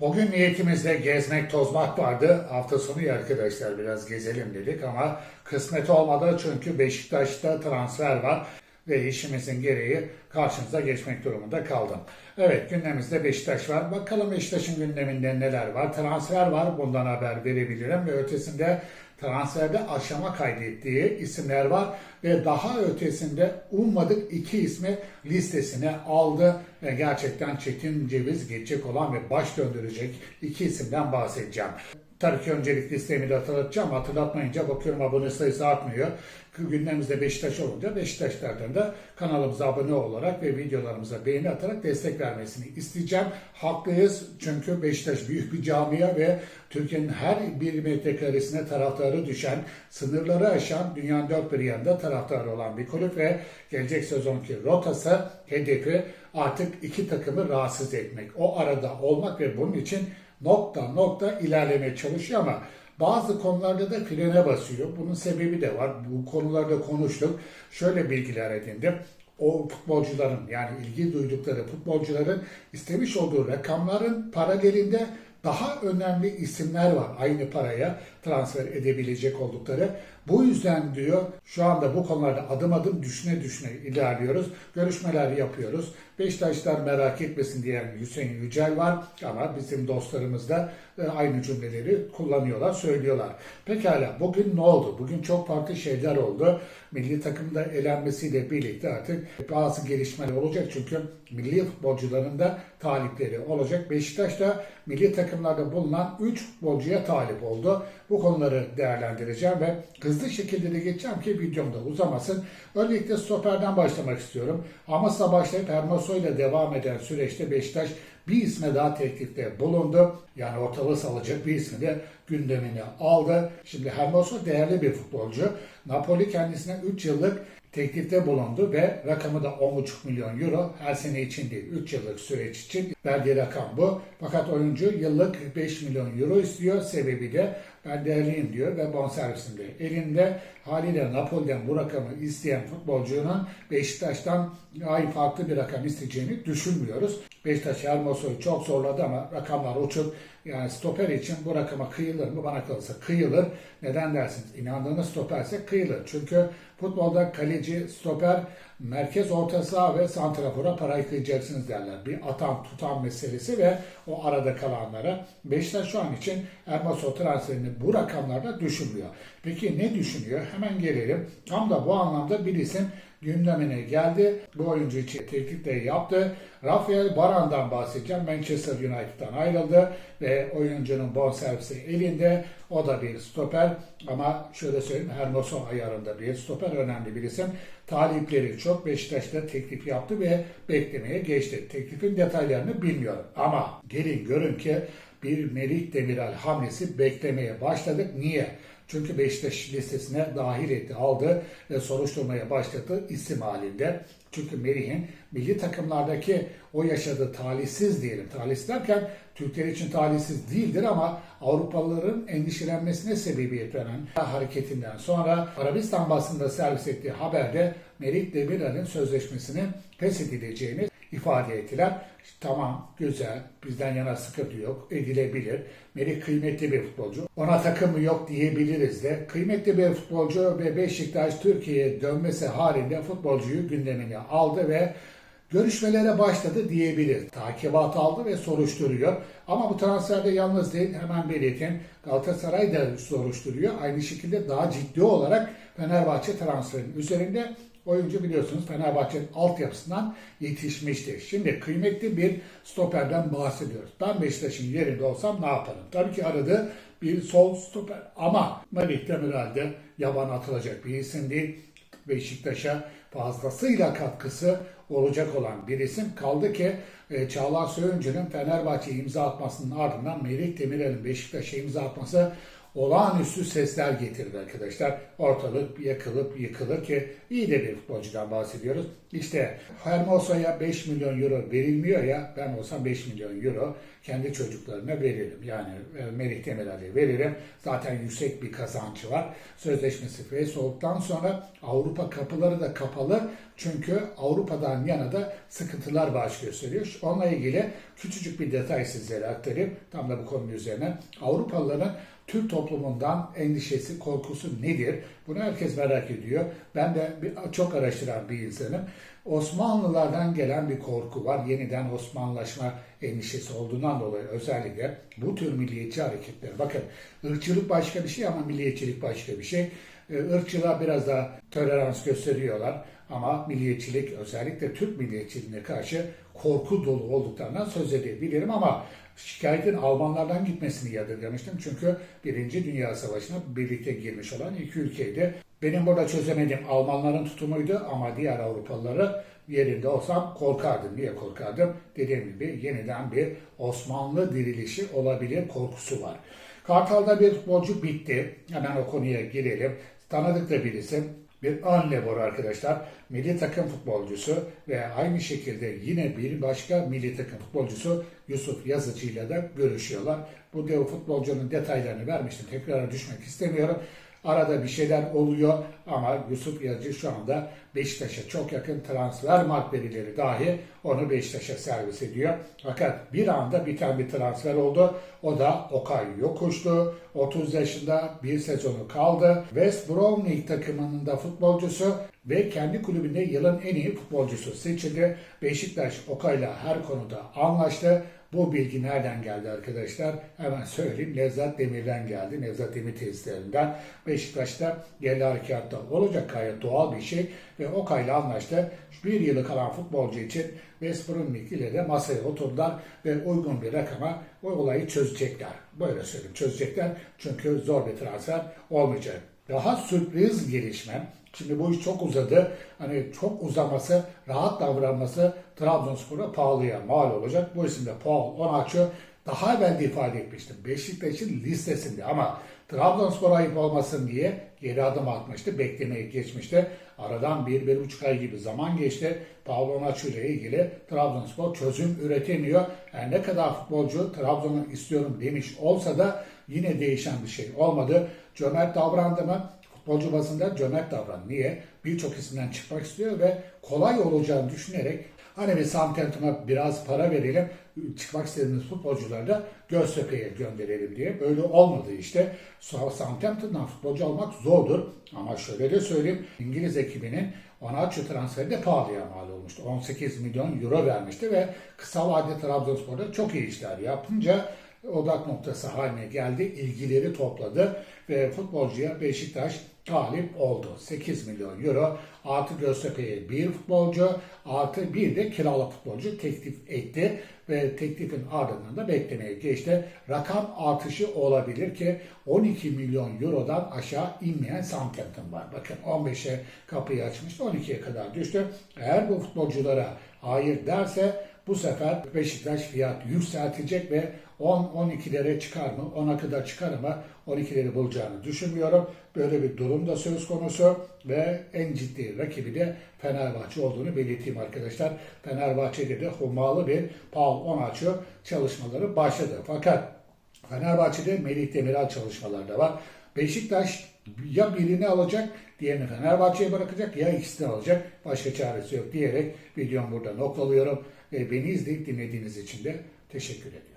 Bugün niyetimizde gezmek, tozmak vardı. Hafta sonu ya arkadaşlar biraz gezelim dedik ama kısmet olmadı çünkü Beşiktaş'ta transfer var ve işimizin gereği karşınıza geçmek durumunda kaldım. Evet gündemimizde Beşiktaş var. Bakalım Beşiktaş'ın gündeminde neler var? Transfer var bundan haber verebilirim ve ötesinde transferde aşama kaydettiği isimler var ve daha ötesinde ummadık iki ismi listesine aldı ve gerçekten Çetin Ceviz geçecek olan ve baş döndürecek iki isimden bahsedeceğim. Tabii ki öncelik listemi de hatırlatacağım. Hatırlatmayınca bakıyorum abone sayısı artmıyor. Gündemimizde Beşiktaş olunca Beşiktaşlardan da kanalımıza abone olarak ve videolarımıza beğeni atarak destek vermesini isteyeceğim. Haklıyız çünkü Beşiktaş büyük bir camia ve Türkiye'nin her bir metrekaresine taraftarı düşen, sınırları aşan, dünyanın dört bir yanında taraftarı olan bir kulüp ve gelecek sezonki rotası, hedefi artık iki takımı rahatsız etmek. O arada olmak ve bunun için nokta nokta ilerlemeye çalışıyor ama bazı konularda da frene basıyor. Bunun sebebi de var. Bu konularda konuştuk. Şöyle bilgiler edindim. O futbolcuların yani ilgi duydukları futbolcuların istemiş olduğu rakamların paralelinde daha önemli isimler var aynı paraya transfer edebilecek oldukları. Bu yüzden diyor şu anda bu konularda adım adım düşüne düşüne ilerliyoruz. Görüşmeler yapıyoruz. Beşiktaşlar merak etmesin diyen Hüseyin Yücel var ama bizim dostlarımız da e, aynı cümleleri kullanıyorlar, söylüyorlar. Pekala bugün ne oldu? Bugün çok farklı şeyler oldu. Milli takımda elenmesiyle birlikte artık bazı gelişmeler olacak çünkü milli futbolcuların da talipleri olacak. Beşiktaş da milli takımlarda bulunan 3 futbolcuya talip oldu. Bu konuları değerlendireceğim ve hızlı şekilde de geçeceğim ki videomda uzamasın. Öncelikle stoperden başlamak istiyorum. Hamas'la başlayıp Hermoso ile devam eden süreçte Beşiktaş bir isme daha teklifte bulundu. Yani ortalığı salacak bir ismi de gündemine aldı. Şimdi Hermoso değerli bir futbolcu. Napoli kendisine 3 yıllık teklifte bulundu ve rakamı da 10,5 milyon euro her sene için değil 3 yıllık süreç için verdiği rakam bu. Fakat oyuncu yıllık 5 milyon euro istiyor. Sebebi de ben değerliyim diyor ve bonservisinde elinde haliyle Napoli'den bu rakamı isteyen futbolcunun Beşiktaş'tan ay farklı bir rakam isteyeceğini düşünmüyoruz. Beşiktaş Hermoso'yu çok zorladı ama rakamlar uçuk. Yani stoper için bu rakama kıyılır mı? Bana kalırsa kıyılır. Neden dersiniz? İnandığınız stoperse kıyılır. Çünkü futbolda kaleci, stoper, merkez orta saha ve santrafora parayı kıyacaksınız derler. Bir atan tutan meselesi ve o arada kalanlara. Beşiktaş şu an için Ermaso transferini bu rakamlarda düşünmüyor. Peki ne düşünüyor? Hemen gelelim. Tam da bu anlamda bir isim gündemine geldi. Bu oyuncu için teklif de yaptı. Rafael Baran'dan bahsedeceğim. Manchester United'dan ayrıldı ve oyuncunun bonservisi elinde. O da bir stoper ama şöyle söyleyeyim Hermoso ayarında bir stoper önemli bir isim. Talipleri çok Beşiktaş'ta teklif yaptı ve beklemeye geçti. Teklifin detaylarını bilmiyorum ama gelin görün ki bir Merih Demiral hamlesi beklemeye başladık. Niye? Çünkü Beşiktaş listesine dahil etti, aldı ve soruşturmaya başladı isim halinde. Çünkü Merih'in milli takımlardaki o yaşadığı talihsiz diyelim. Talihsiz derken Türkler için talihsiz değildir ama Avrupalıların endişelenmesine sebebiyet veren hareketinden sonra Arabistan basında servis ettiği haberde Merih Demirel'in sözleşmesinin feshedileceğini ifade ettiler. Tamam, güzel, bizden yana sıkıntı yok, edilebilir. Melih kıymetli bir futbolcu. Ona takımı yok diyebiliriz de. Kıymetli bir futbolcu ve Beşiktaş Türkiye'ye dönmesi halinde futbolcuyu gündemine aldı ve görüşmelere başladı diyebilir. Takibat aldı ve soruşturuyor. Ama bu transferde yalnız değil hemen belirteyim. Galatasaray da soruşturuyor. Aynı şekilde daha ciddi olarak Fenerbahçe transferinin üzerinde Oyuncu biliyorsunuz Fenerbahçe'nin altyapısından yetişmiştir. Şimdi kıymetli bir stoperden bahsediyoruz. Ben Beşiktaş'ın yerinde olsam ne yaparım? Tabii ki aradı bir sol stoper ama Melih Demirel'de yaban atılacak bir isim değil. Beşiktaş'a fazlasıyla katkısı olacak olan bir isim. Kaldı ki e, Çağlar Söyüncü'nün Fenerbahçe'ye imza atmasının ardından Melih Demirel'in Beşiktaş'a imza atması olağanüstü sesler getirdi arkadaşlar. Ortalık yakılıp yıkılır ki iyi de bir futbolcudan bahsediyoruz. İşte Hermoso'ya 5 milyon euro verilmiyor ya ben olsam 5 milyon euro kendi çocuklarına veririm. Yani e, Melih Demirel'e veririm. Zaten yüksek bir kazancı var. Sözleşmesi ve soğuktan sonra Avrupa kapıları da kapalı. Çünkü Avrupa'dan yana da sıkıntılar baş gösteriyor. Onunla ilgili küçücük bir detay sizlere aktarayım. Tam da bu konu üzerine. Avrupalıların Türk toplumundan endişesi, korkusu nedir? Bunu herkes merak ediyor. Ben de bir, çok araştıran bir insanım. Osmanlılardan gelen bir korku var. Yeniden Osmanlılaşma endişesi olduğundan dolayı özellikle bu tür milliyetçi hareketler. Bakın ırkçılık başka bir şey ama milliyetçilik başka bir şey. Ee, Irkçılığa biraz daha tolerans gösteriyorlar ama milliyetçilik özellikle Türk milliyetçiliğine karşı korku dolu olduklarından söz edebilirim ama şikayetin Almanlardan gitmesini yadırgamıştım. Çünkü Birinci Dünya Savaşı'na birlikte girmiş olan iki ülkeydi. Benim burada çözemediğim Almanların tutumuydu ama diğer Avrupalıları yerinde olsam korkardım. Niye korkardım? Dediğim gibi yeniden bir Osmanlı dirilişi olabilir korkusu var. Kartal'da bir futbolcu bitti. Hemen o konuya girelim. Tanıdık da birisi. Bir ön libero arkadaşlar. Milli takım futbolcusu ve aynı şekilde yine bir başka milli takım futbolcusu Yusuf Yazıcı ile de görüşüyorlar. Bu dev futbolcunun detaylarını vermiştim. Tekrara düşmek istemiyorum. Arada bir şeyler oluyor ama Yusuf Yazıcı şu anda Beşiktaş'a çok yakın transfer mark verileri dahi onu Beşiktaş'a servis ediyor. Fakat bir anda biten bir transfer oldu. O da Okay Yokuş'tu. 30 yaşında bir sezonu kaldı. West Bromwich takımının da futbolcusu ve kendi kulübünde yılın en iyi futbolcusu seçildi. Beşiktaş Okay'la her konuda anlaştı. Bu bilgi nereden geldi arkadaşlar? Hemen söyleyeyim. Nevzat Demir'den geldi. Nevzat Demir tesislerinden. Beşiktaş'ta yerli harekatta olacak gayet doğal bir şey. Ve Okay'la anlaştı. Bir yılı kalan futbolcu için West Bromwich ile de masaya oturdular ve uygun bir rakama o olayı çözecekler. Böyle söyleyeyim çözecekler. Çünkü zor bir transfer olmayacak. Daha sürpriz gelişme. Şimdi bu iş çok uzadı. Hani çok uzaması, rahat davranması Trabzonspor'a pahalıya mal olacak. Bu isimde Paul Onaç'ı daha evvel de ifade etmiştim. Beşiktaş'ın listesinde ama Trabzonspor ayıp olmasın diye geri adım atmıştı. Beklemeye geçmişti. Aradan bir, bir buçuk ay gibi zaman geçti. Paulo Onaçu ile ilgili Trabzonspor çözüm üretemiyor. Yani ne kadar futbolcu Trabzon'u istiyorum demiş olsa da yine değişen bir şey olmadı. Cömert davrandı mı? Futbolcu basında cömert davran. Niye? Birçok isimden çıkmak istiyor ve kolay olacağını düşünerek hani bir Southampton'a biraz para verelim, çıkmak istediğimiz futbolcuları da Göztepe'ye gönderelim diye. Böyle olmadı işte. Southampton'dan futbolcu almak zordur. Ama şöyle de söyleyeyim, İngiliz ekibinin Onaçu transferi de pahalıya mal olmuştu. 18 milyon euro vermişti ve kısa vadede Trabzonspor'da çok iyi işler yapınca odak noktası haline geldi. ilgileri topladı ve futbolcuya Beşiktaş talip oldu. 8 milyon euro artı Göztepe'ye bir futbolcu artı bir de kiralık futbolcu teklif etti ve teklifin ardından da beklemeye geçti. Rakam artışı olabilir ki 12 milyon eurodan aşağı inmeyen Southampton var. Bakın 15'e kapıyı açmıştı 12'ye kadar düştü. Eğer bu futbolculara hayır derse bu sefer Beşiktaş fiyat yükseltecek ve 10-12'lere çıkar mı? 10'a kadar çıkar ama 12'leri bulacağını düşünmüyorum. Böyle bir durum da söz konusu ve en ciddi rakibi de Fenerbahçe olduğunu belirteyim arkadaşlar. Fenerbahçe'de de hummalı bir Paul Onaçu çalışmaları başladı. Fakat Fenerbahçe'de Melih Demiral çalışmaları da var. Beşiktaş ya birini alacak, diğerini Fenerbahçe'ye bırakacak ya ikisini alacak. Başka çaresi yok diyerek videomu burada noktalıyorum. Beni izleyip dinlediğiniz için de teşekkür ederim.